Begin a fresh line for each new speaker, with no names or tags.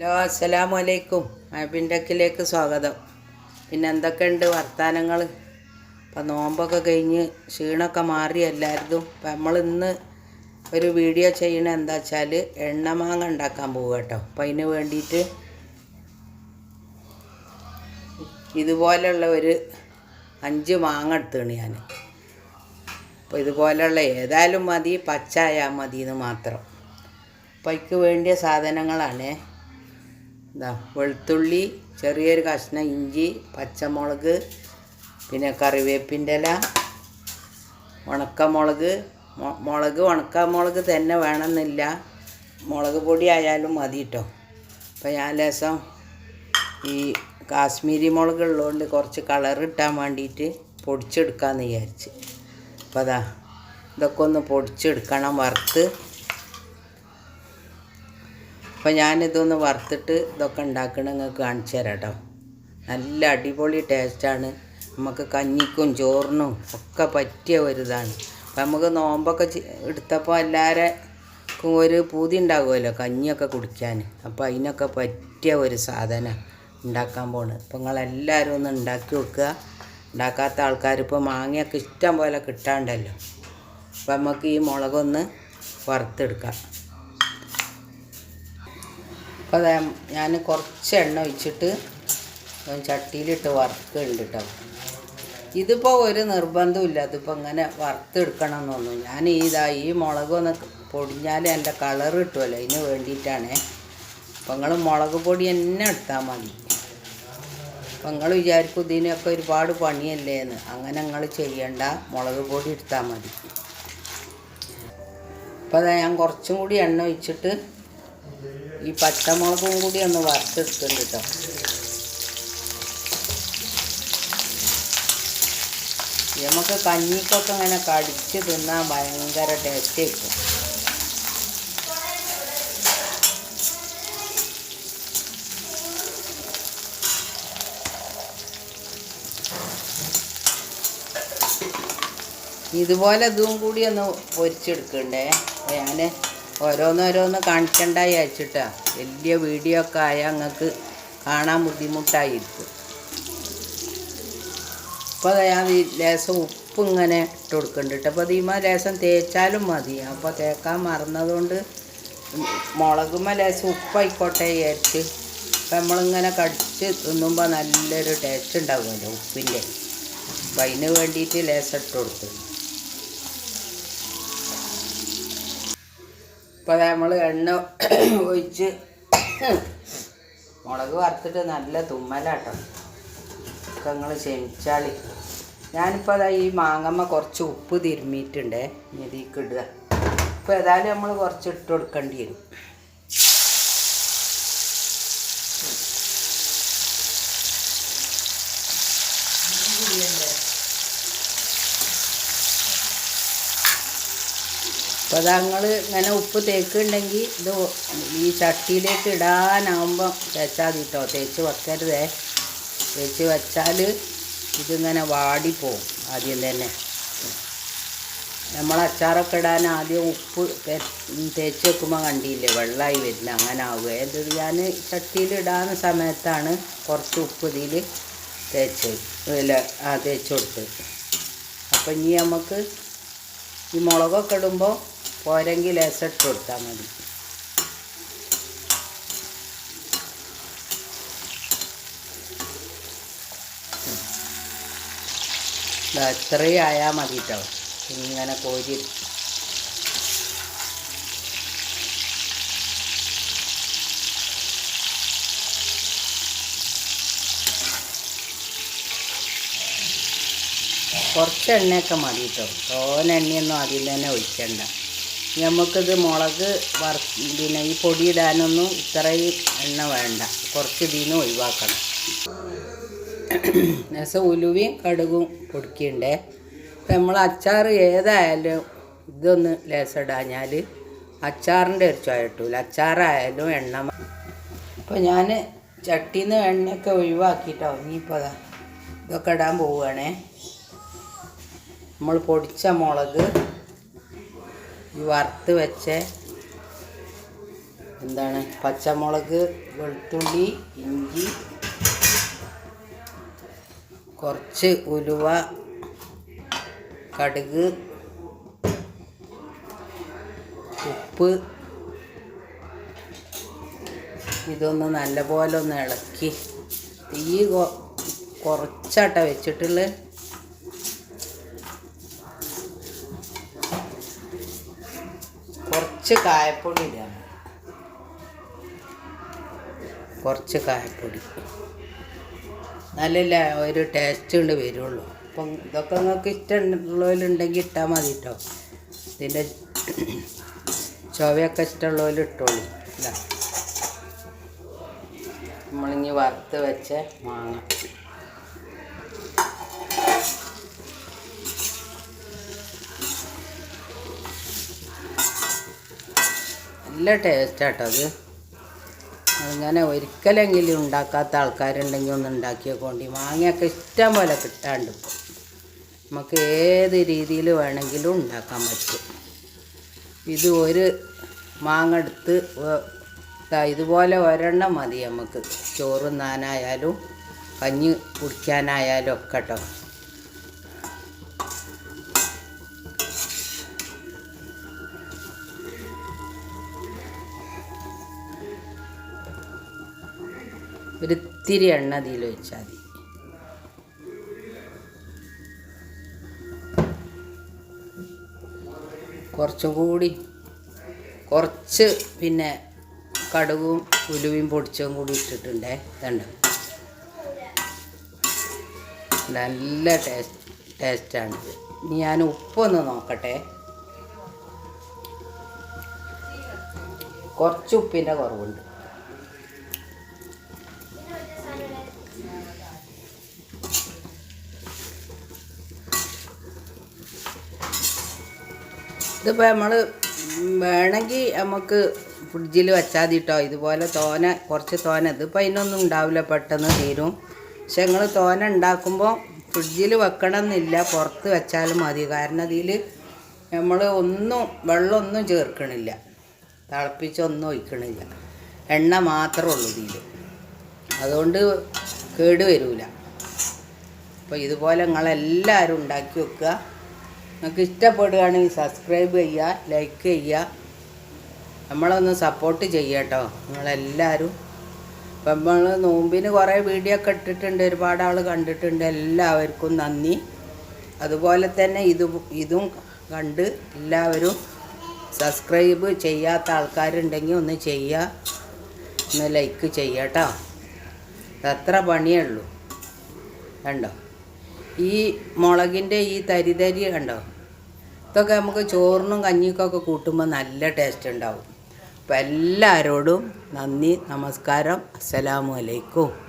Hello അസ്സലാമു അലൈക്കും അബിന്റെക്കിലേക്ക് സ്വാഗതം. പിന്നെ എന്തൊക്കെയുണ്ട് വർത്തമാനങ്ങൾ ഇപ്പം നോമ്പൊക്കെ കഴിഞ്ഞ് ക്ഷീണമൊക്കെ മാറി എല്ലാവരും അപ്പം നമ്മൾ ഇന്ന് ഒരു വീഡിയോ ചെയ്യണത് എന്താ വെച്ചാൽ എണ്ണമാങ്ങ ഉണ്ടാക്കാൻ പോവുക കേട്ടോ. അപ്പം അതിന് വേണ്ടിയിട്ട് ഇതുപോലെയുള്ള ഒരു അഞ്ച് മാങ്ങ എടുത്താണ് ഞാൻ. അപ്പോൾ ഇതുപോലെയുള്ള ഏതായാലും മതി പച്ചായാൽ മതി എന്ന് മാത്രം. അപ്പോൾ അതിക്ക് വേണ്ടിയ സാധനങ്ങളാണ്. ഇതാ വെളുത്തുള്ളി ചെറിയൊരു കഷ്ണം ഇഞ്ചി പച്ചമുളക് പിന്നെ കറിവേപ്പിന്റെ ഇല ഉണക്കമുളക് മുളക് മുളക് ഉണക്കമുളക് തന്നെ വേണമെന്നില്ല. മുളക് പൊടി ആയാലും മതി കേട്ടോ അപ്പോൾ ഞാൻ ലേശം ഈ കാശ്മീരി മുളക് ഉള്ളതുകൊണ്ട് കുറച്ച് കളർ ഇട്ടാൻ വേണ്ടിയിട്ട് പൊടിച്ചെടുക്കാമെന്ന് വിചാരിച്ച്. അപ്പോൾ അതാ ഇതൊക്കെ ഒന്ന് പൊടിച്ചെടുക്കണം വറുത്ത്. അപ്പോൾ ഞാനിതൊന്ന് വറുത്തിട്ട് ഇതൊക്കെ ഉണ്ടാക്കണം നിങ്ങൾക്ക് കാണിച്ചു തരാം കേട്ടോ. നല്ല അടിപൊളി ടേസ്റ്റാണ് നമുക്ക് കഞ്ഞിക്കും ചോറിനും ഒക്കെ പറ്റിയ ഒരു ഇതാണ്. അപ്പം നമുക്ക് നോമ്പൊക്കെ എടുത്തപ്പോൾ എല്ലാവർക്കും ഒരു പൂതി ഉണ്ടാകുമല്ലോ കഞ്ഞിയൊക്കെ കുടിക്കാൻ. അപ്പോൾ അതിനൊക്കെ പറ്റിയ ഒരു സാധനം ഉണ്ടാക്കാൻ പോണ്. അപ്പോൾ നിങ്ങളെല്ലാവരും ഒന്ന് ഉണ്ടാക്കി വെക്കുക ഉണ്ടാക്കാത്ത ആൾക്കാർ ഇപ്പോൾ മാങ്ങയൊക്കെ ഇഷ്ടം പോലെ കിട്ടാണ്ടല്ലോ. അപ്പം നമുക്ക് ഈ മുളകൊന്ന് വറുത്തെടുക്കാം. അപ്പോൾ ഞാൻ കുറച്ച് എണ്ണ ഒഴിച്ചിട്ട് ചട്ടിയിലിട്ട് വറുക്കുന്നുണ്ട് കേട്ടോ. ഇതിപ്പോൾ ഒരു നിർബന്ധമില്ല അതിപ്പോൾ ഇങ്ങനെ വറുത്തെടുക്കണം എന്നൊന്നും ഞാൻ ഇതാ ഈ മുളക് ഒന്ന് പൊടിഞ്ഞാൽ എന്റെ കളർ കിട്ടുമല്ലോ അതിന് വേണ്ടിയിട്ടാണ്. അപ്പം നിങ്ങൾ മുളക് പൊടി തന്നെ എടുത്താൽ മതി. അപ്പം നിങ്ങൾ വിചാരിക്കും ഇതിനൊക്കെ ഒരുപാട് പണിയല്ലേ എന്ന് അങ്ങനെ നിങ്ങൾ ചെയ്യണ്ട. മുളക് പൊടി എടുത്താൽ മതി. അപ്പോൾ അതാ ഞാൻ കുറച്ചും കൂടി എണ്ണ ഒഴിച്ചിട്ട് ഈ പച്ചമുളകും കൂടി ഒന്ന് വറുത്തെടുക്കുന്നുണ്ട് കേട്ടോ നമുക്ക് കഞ്ഞിക്കൊക്കെ ഇങ്ങനെ കടിച്ച് തിന്നാൻ ഭയങ്കര ടേസ്റ്റ് ആയിരിക്കും. ഇതുപോലെ ഇതും കൂടി ഒന്ന് പൊരിച്ചെടുക്കണ്ടേ? ഞാൻ ഓരോന്നോരോന്ന് കാണിക്കണ്ടായി അയച്ചിട്ടാ വലിയ വീഡിയോ ഒക്കെ ആയാൽ നിങ്ങൾക്ക് കാണാൻ ബുദ്ധിമുട്ടായിരിക്കും. ഇപ്പോൾ ഞാൻ ലേശം ഉപ്പ് ഇങ്ങനെ ഇട്ട് കൊടുക്കുന്നുണ്ട് അപ്പോൾ ഇതിമ ലേശം തേച്ചാലും മതി. അപ്പോൾ തേക്കാൻ മറന്നതുകൊണ്ട് മുളകുമ്മ ലേശം ഉപ്പായിക്കോട്ടെ വിചാരിച്ച്. അപ്പം നമ്മളിങ്ങനെ കടിച്ച് തിന്നുമ്പോൾ നല്ലൊരു ടേസ്റ്റ് ഉണ്ടാകുമല്ലോ ഉപ്പിന്റെ. അപ്പം അതിന് വേണ്ടിയിട്ട് ലേശം ഇട്ട് കൊടുത്തു ഇപ്പോൾ നമ്മൾ എണ്ണ ഒഴിച്ച് മുളക് വറുത്തിട്ട് നല്ല തുമ്മലാട്ടോ. ഒക്കെ നിങ്ങൾ ക്ഷമിച്ചാളി ഞാനിപ്പോൾ അതാ ഈ മാങ്ങമ്മ കുറച്ച് ഉപ്പ് തിരുമ്മിയിട്ടുണ്ടേ ഇതിലേക്ക് ഇടുക. ഇപ്പോൾ ഏതായാലും നമ്മൾ കുറച്ച് ഇട്ട് കൊടുക്കേണ്ടി വരും. അപ്പോൾ ഞങ്ങൾ ഇങ്ങനെ ഉപ്പ് തേക്കുന്നുണ്ടെങ്കിൽ ഇത് ഈ ചട്ടിയിലേക്ക് ഇടാനാവുമ്പം തേച്ചാൽ മതി കേട്ടോ തേച്ച് വെക്കരുതേ. തേച്ച് വെച്ചാൽ ഇതിങ്ങനെ വാടിപ്പോവും ആദ്യം തന്നെ. നമ്മൾ അച്ചാറൊക്കെ ഇടാൻ ആദ്യം ഉപ്പ് തേച്ച് വെക്കുമ്പോൾ കണ്ടില്ലേ വെള്ളമായി വരുന്നത് അങ്ങനെ ആവുക. ഇത് ഞാൻ ചട്ടിയിൽ ഇടാവുന്ന സമയത്താണ് കുറച്ച് ഉപ്പ് ഇതിൽ തേച്ച് ഇല്ല ആ തേച്ച് കൊടുത്തത് അപ്പം ഇനി നമുക്ക് ഈ മുളകൊക്കെ ഇടുമ്പോൾ പോരെങ്കിൽ ലേശം ഇട്ട് കൊടുത്താൽ മതി. ഇത്രയും ആയാൽ മതി കേട്ടോ ഇങ്ങനെ കോരി കുറച്ച് എണ്ണയൊക്കെ മതി കേട്ടോ തോന അതിൽ തന്നെ ഒഴിക്കണ്ട. നമുക്കിത് മുളക് വറ പിന്നെ ഈ പൊടി ഇടാനൊന്നും ഇത്രയും എണ്ണ വേണ്ട. കുറച്ച് ഇതിന് ഒഴിവാക്കണം. രസം ഉലുവയും കടുകും പൊടിക്കണ്ടേ. അപ്പം നമ്മൾ അച്ചാർ ഏതായാലും ഇതൊന്ന് ലേസം ഇടാഞ്ഞാൽ അച്ചാറിന്റെ ഒരു ചുവ കിട്ടൂല. അച്ചാറായാലും എണ്ണ അപ്പോൾ ഞാൻ ചട്ടിയിൽ നിന്ന് എണ്ണയൊക്കെ ഒഴിവാക്കിയിട്ടോ ഇനിയിപ്പോൾ ഇതൊക്കെ ഇടാൻ പോവുകയാണേ നമ്മൾ പൊടിച്ച മുളക് ഈ വറുത്ത് വെച്ച എന്താണ് പച്ചമുളക് വെളുത്തുള്ളി ഇഞ്ചി കുറച്ച് ഉലുവ കടുക് ഉപ്പ്. ഇതൊന്ന് നല്ലപോലെ ഒന്ന് ഇളക്കി. തീ കുറച്ചാട്ട വെച്ചിട്ടുള്ളത് കുറച്ച് കായപ്പൊടി ഇടാം. കുറച്ച് കായപ്പൊടി. നല്ല ഒരു ടേസ്റ്റ് ഉണ്ട് വരുള്ളൂ. അപ്പം ഇതൊക്കെ നിങ്ങൾക്ക് ഇഷ്ടമുള്ളവരുണ്ടെങ്കിൽ ഇട്ടാൽ മതി കേട്ടോ ഇതിന്റെ ചൊവയൊക്കെ ഇഷ്ടമുള്ളവർ ഇട്ടോളൂ. നമ്മളിങ്ങി വറുത്ത് വെച്ച മാങ്ങ. നല്ല ടേസ്റ്റാട്ടോ അത്. അങ്ങനെ ഒരിക്കലെങ്കിലും ഉണ്ടാക്കാത്ത ആൾക്കാരുണ്ടെങ്കിൽ ഒന്ന് ഉണ്ടാക്കിയേക്കോണ്ടി മാങ്ങയൊക്കെ ഇഷ്ടം പോലെ കിട്ടാണ്ട് നമുക്ക് ഏത് രീതിയിൽ വേണമെങ്കിലും ഉണ്ടാക്കാൻ പറ്റും. ഇത് ഒരു മാങ്ങ എടുത്ത് ഇതുപോലെ ഒരെണ്ണം മതി നമുക്ക്. ചോറ് നാനായാലും കഞ്ഞി കുടിക്കാനായാലും ഒക്കെ കേട്ടോ ഒരു ഇത്തിരി എണ്ണ അതിൽ വെച്ചാൽ മതി. കുറച്ചും കൂടി കുറച്ച് പിന്നെ കടുകും ഉലുവയും പൊടിച്ചതും കൂടി ഇട്ടിട്ടുണ്ട്. ഇതുണ്ട് നല്ല ടേസ്റ്റ് ടേസ്റ്റാണിത് ഇനി ഞാൻ ഉപ്പൊന്ന് നോക്കട്ടെ. കുറച്ച് ഉപ്പിന്റെ കുറവുണ്ട്. ഇതിപ്പോൾ നമ്മൾ വേണമെങ്കിൽ നമുക്ക് ഫ്രിഡ്ജിൽ വെച്ചാൽ മതി കേട്ടോ ഇതുപോലെ തോന കുറച്ച് തോന. ഇതിപ്പോൾ അതിനൊന്നും ഉണ്ടാവില്ല പെട്ടെന്ന് തീരും. പക്ഷെ നിങ്ങൾ തോന ഉണ്ടാക്കുമ്പോൾ ഫ്രിഡ്ജിൽ വെക്കണം എന്നില്ല പുറത്ത് വെച്ചാലും മതി. കാരണം അതിൽ നമ്മൾ ഒന്നും വെള്ളമൊന്നും ചേർക്കണില്ല. തിളപ്പിച്ചൊന്നും ഒഴിക്കണില്ല. എണ്ണ മാത്രമേ ഉള്ളൂ ഇതിൽ അതുകൊണ്ട് കേട് വരില്ല അപ്പോൾ ഇതുപോലെ നിങ്ങളെല്ലാവരും ഉണ്ടാക്കി വെക്കുക. നിങ്ങൾക്ക് ഇഷ്ടപ്പെടുകയാണെങ്കിൽ സബ്സ്ക്രൈബ് ചെയ്യുക ലൈക്ക് ചെയ്യുക. നമ്മളൊന്ന് സപ്പോർട്ട് ചെയ്യുക കേട്ടോ നിങ്ങളെല്ലാവരും. ഇപ്പം നമ്മൾ നോമ്പിന് കുറേ വീഡിയോ ഒക്കെ ഇട്ടിട്ടുണ്ട്. ഒരുപാട് ആൾ കണ്ടിട്ടുണ്ട്. എല്ലാവർക്കും നന്ദി. അതുപോലെ തന്നെ ഇത് ഇതും കണ്ട് എല്ലാവരും സബ്സ്ക്രൈബ് ചെയ്യാത്ത ആൾക്കാരുണ്ടെങ്കിൽ ഒന്ന് ചെയ്യുക. ഒന്ന് ലൈക്ക് ചെയ്യട്ടോ അത്ര പണിയേ ഉള്ളൂ. കണ്ടോ? ഈ മുളകിന്റെ ഈ തരി തരി കണ്ടോ? ഇതൊക്കെ നമുക്ക് ചോറിനും കഞ്ഞിക്കൊക്കെ കൂട്ടുമ്പോൾ നല്ല ടേസ്റ്റ് ഉണ്ടാവും. അപ്പോൾ എല്ലാവരോടും നന്ദി നമസ്കാരം അസ്സലാമു അലൈക്കും.